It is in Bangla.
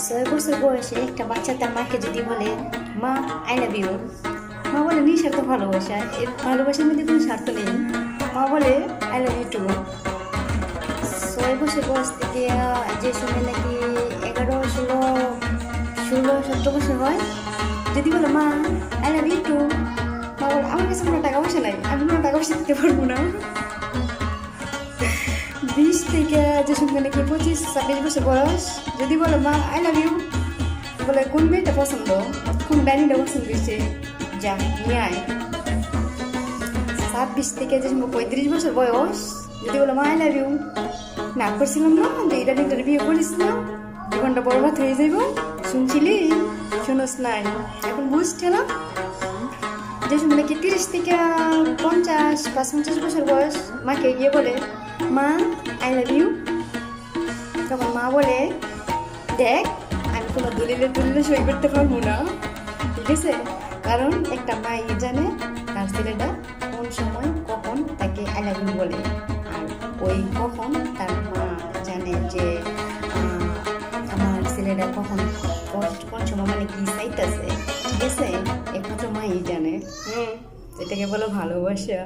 ছয় বছর বয়সে একটা বাচ্চা তার মাকে যদি বলে, মা আই লাভ ইউ মা বলে, নিঃস্বার্থ ভালোবাসা। এর ভালোবাসার মধ্যে কোনো স্বার্থ নেই। মা বলে আই লাভ ইউ টু ছয় বছর বয়স থেকে, যে সময় নাকি এগারো, ষোলো ষোলো, সতেরো বছর হয়, যদি বলো, মা আই লাভ ইউ টু মা বলে, আমার কাছে কোনো টাকা পয়সা নাই। আমি কোনো টাকা পয়সা দিতে পারব না। বিশ থেকে যে সঙ্গে নাকি পঁচিশ, ছাব্বিশ বছর বয়স, যদি বলো মা আই লাভ ইউ বলে, কোন মেয়েটা পছন্দ? কোন ডাইনিটা পছন্দ হয়েছে? যা, নিয়ে আয়। ছাব্বিশ থেকে যে সময় পঁয়ত্রিশ বছর বয়স, যদি বলো মা আই লাভ ইউ না করছিলাম না, যে এটা নিয়ে বিয়ে করিস না, জীবনটা বরবাদ হয়ে যাইব, শুনছিলি? শুনোস নাই। এখন বুঝছে না নাকি তিরিশ থেকে পঞ্চাশ বা পঞ্চাশ বছর বয়স মাকে গিয়ে বলে, মা আই লাভ ইউ তখন মা বলে, দেখ, আমি কোনো দলিলে তুললে সই করতে পারব না। ঠিক আছে? কারণ একটা মাই জানে তার ছেলেটা কোন সময় কখন তাকে আই লাভ ইউ বলে। আর ওই কখন তার মা জানে যে আমার ছেলেটা কখন কোন সময় মানে কি চাইতেছে। ঠিক আছে? এটাকে বলো ভালোবাসা।